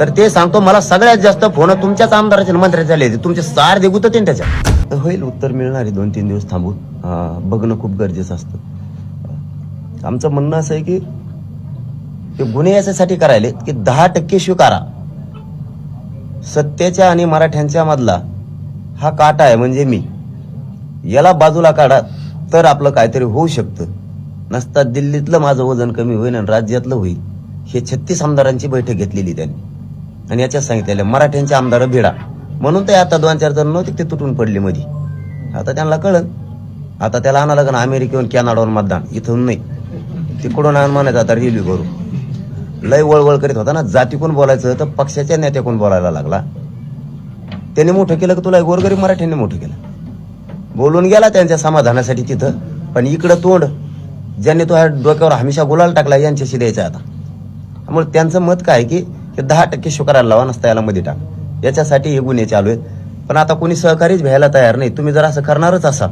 तर ते सांगतो मला सगळ्यात जास्त फोन तुमच्याच आमदाराचे आणि मंत्र्याचे आले तुमचे सार देऊ तर त्याच्यात. तर होईल उत्तर मिळणार आहे दोन तीन दिवस थांबून. बघणं खूप गरजेचं असतं. आमचं म्हणणं असं आहे की ते गुन्हे याच्यासाठी करायले की दहा टक्के स्वीकारा. सत्याच्या आणि मराठ्यांच्या मधला हा काटा आहे म्हणजे मी. याला बाजूला काढा तर आपलं काहीतरी होऊ शकतं. नसता दिल्लीतलं माझं वजन कमी होईल आणि राज्यातलं होईल. हे छत्तीस आमदारांची बैठक घेतलेली त्यांनी. आणि याच्यात सांगितलेलं मराठ्यांचे आमदार भिडा. म्हणून ते आता दोन चार जण नव्हते ते तुटून पडले मधी. आता त्यांना कळन आता त्याला आणायला लागण अमेरिकेहून कॅनडावर मतदान. इथून नाही. तिकडून आण म्हणायचं आता रेल्वे करू लय वळवळ करीत होता ना जातीकून बोलायचं तर पक्षाच्या नेत्याकून बोलायला लागला. त्याने मोठं केलं की तुला? गोरगरीब मराठ्यांनी मोठं केलं. बोलून गेला त्यांच्या समाधानासाठी तिथं. पण इकडं तोंड ज्यांनी तो ह्या डोक्यावर हमेशा गुलाल टाकला यांच्याशी द्यायचा आता. त्यामुळे त्यांचं मत काय की हे दहा टक्के शुकाराला लावा नसता याला मध्ये टाक. याच्यासाठी हे गुन्हे चालू आहेत. पण आता कोणी सहकारीच घ्यायला तयार नाही. तुम्ही जर असं करणारच असाल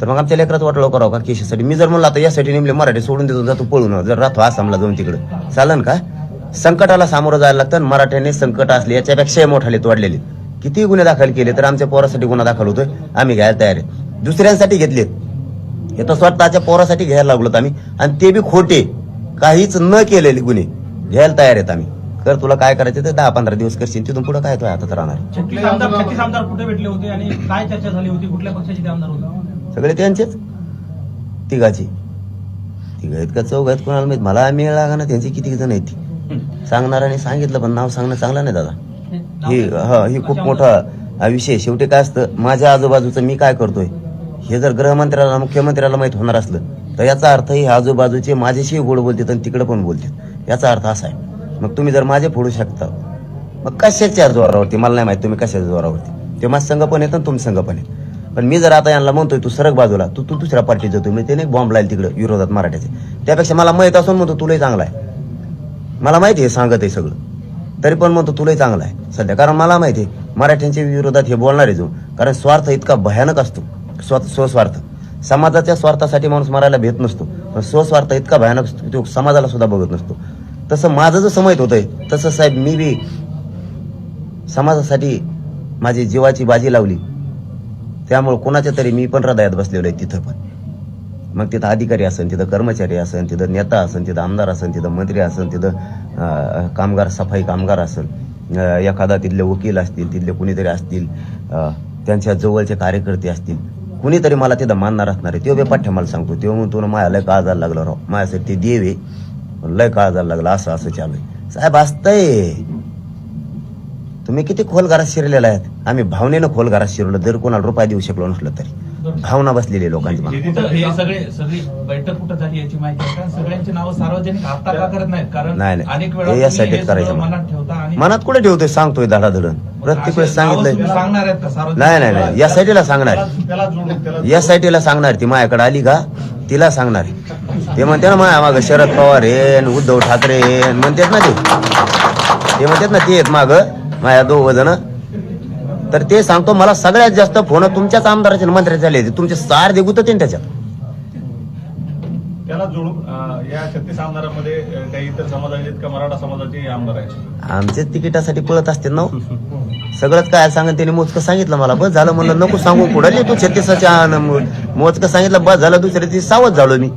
तर मग आमच्या लेकरात वाटलं करावं का केशीसाठी? मी जर म्हणलं आता यासाठी नेमले मराठी सोडून देतो जातो पळून जर राहतो आसामला जाऊन तिकडं. चालन का? संकटाला सामोरं जायला लागतं आणि मराठ्याने संकट असले याच्यापेक्षाही मोठाले तोडलेले किती गुन्हे दाखल केले तर आमच्या पोरासाठी गुन्हा दाखल होतोय. आम्ही घ्यायला तयार आहे दुसऱ्यांसाठी घेतलेत. हे तर स्वतःच्या पोरासाठी घ्यायला लागलोत आम्ही. आणि ते बी खोटे. काहीच न केलेले गुन्हे. घ्यायला तयार आहेत आम्ही. कर तुला काय करायचं ते दहा पंधरा दिवस करशील तिथून पुढे काय तो हातात राहणार? छत्तीस आमदार छत्तीस आमदार कुठे भेटले होते आणि काय चर्चा झाली होती? कुठल्या पक्षाचे ते आमदार होते? सगळे त्यांचेच? तिघाची. तिघ आहेत का चौघ आहेत कोणाला माहीत? मला मिळ लागा ना त्यांची किती जण आहेत ती. सांगणाराने सांगितलं पण नाव सांगणं चांगलं नाही दादा. ही हा ही खूप मोठा हा विषय शेवटी काय असतं माझ्या आजूबाजूचं मी काय करतोय? हे जर गृहमंत्र्याला मुख्यमंत्र्याला माहीत होणार असलं तर याचा अर्थ हे आजूबाजूचे माझ्याशी गोड बोलतात आणि तिकडे पण बोलतात. याचा अर्थ असा आहे. मग तुम्ही जर माझे फोडू शकता मग कशाच्या जोरावरती मला नाही माहीत तुम्ही कशाच्या जोरावरती ते माझं संघ पण येतं ना तुमचं संघ पण येत पण मी जर आता यांना म्हणतोय तू सरक बाजूला तू तू दुसऱ्या पार्टीत जातो मी त्याने बॉम्ब लाईल तिकडे विरोधात मराठ्याचे. त्यापेक्षा मला माहीत असून म्हणतो तुलाही चांगला आहे. मला माहिती आहे सांगत आहे सगळं. तरी पण म्हणतो तुलाही चांगला आहे. सध्या कारण मला माहिती आहे मराठ्यांच्या विरोधात हे बोलणार आहे जो. कारण स्वार्थ इतका भयानक असतो. स्व स्वस्वार्थ. समाजाच्या स्वार्थासाठी माणूस मरायला भेट नसतो. पण स्वस्वार्थ इतका भयानक असतो तो समाजाला सुद्धा बघत नसतो. तसं माझं जसं माहीत होतंय तसं साहेब मी बी समाजासाठी माझी जीवाची बाजी लावली. त्यामुळं कोणाच्या तरी मी पण हृदयात बसलेलो आहे तिथं पण. मग तिथं अधिकारी असेल तिथं कर्मचारी असेल तिथं नेता असेल तिथं आमदार असेल तिथं मंत्री असेल तिथं कामगार सफाई कामगार असेल एखादा तिथले वकील असतील तिथले कुणीतरी असतील त्यांच्या जवळचे कार्यकर्ते असतील कुणीतरी मला तिथं मानणार असणार आहे. तो बे पाठ्या मला सांगतो. तो म्हणतो ना मायाला काळजाला लागला राव. माझ्यासाठी ते देव आहे. लय काळजाला लागला असं असं चालू साहेब असतंय. तुम्ही किती खोल घरात शिरलेला आहेत? आम्ही भावनेनं खोल घरात शिरलो जर कोणाला रुपये देऊ शकलो नसलो तरी. भावना बसलेली लोकांची मनात. कुठं सगळे सगळी बैठक कुठं झाली याची माहिती आहे का? सगळ्यांची नावं सार्वजनिक आता का करत नाहीत? कारण नाही यासाठी करायचं. मनात कुठे ठेवतोय? सांगतोय धडाधडण प्रत्येक वेळेस सांगितलंय. सांगणार आहेत का सार्वजनिक? नाही नाही नाही. या साईडला सांगणार या साईडला सांगणार ती माझ्याकडे आली का? तिला सांगणार ते म्हणते ना माया माग शरद पवार हे न उद्धव ठाकरे न म्हणतात ना ते. ते म्हणतात ना ते आहेत माग माया दोघ जण. तर ते सांगतो मला सगळ्यात जास्त फोन तुमच्याच आमदाराचे मंत्र्याचे आले तुमचे सार दे गुत त्याच्यात. त्याला जोडून या छत्तीस आमदारांमध्ये काही इतर समाजाचे का मराठा समाजाचे आमदार आहेत? आमचे तिकिटासाठी पळत असते ना हो. सगळंच काय सांगत त्याने मोजकं सांगितलं मला. बस झालं म्हणलं नको सांगू कुठं तू छत्तीसाच्या मोजकं सांगितलं बस झालं दुसऱ्या दिवशी सावध झालो मी.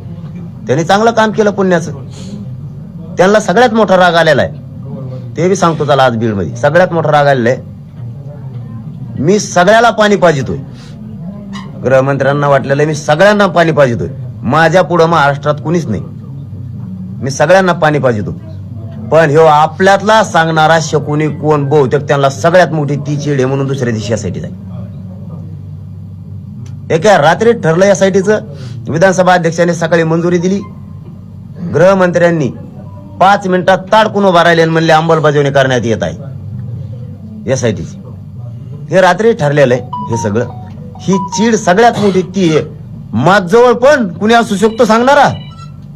त्यांनी चांगलं काम केलं पुण्याचं. त्यांना सगळ्यात मोठा राग आलेला आहे. ते बी सांगतो त्याला आज बीडमध्ये. सगळ्यात मोठा राग आलेला आहे. मी सगळ्याला पाणी पाजितोय. गृहमंत्र्यांना वाटलेलं आहे मी सगळ्यांना पाणी पाजितोय. माझ्या पुढं महाराष्ट्रात कुणीच नाही. मी सगळ्यांना पाणी पाजितो. पण ह्यो आपल्यातला सांगणारा शकुनी कोण बहुतेक त्यांना सगळ्यात मोठी ती चिड आहे म्हणून दुसऱ्या दिवशी यासाठी जाईल. एका रात्री ठरलं यासाठीचं विधानसभा अध्यक्षांनी सकाळी मंजुरी दिली. गृहमंत्र्यांनी पाच मिनिटात ताडकून उभा राहिले म्हणले अंमलबजावणी करण्यात येत आहे. यासाठीची. हे रात्री ठरलेलं आहे हे सगळं. ही चीड सगळ्यात मोठी ती आहे. माझजवळ पण कुणी असू शकतो सांगणारा?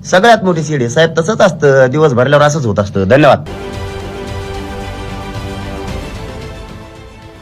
सगळ्यात मोठी चीड आहे. साहेब तसंच असतं. दिवस भरल्यावर असंच होत असतं. धन्यवाद.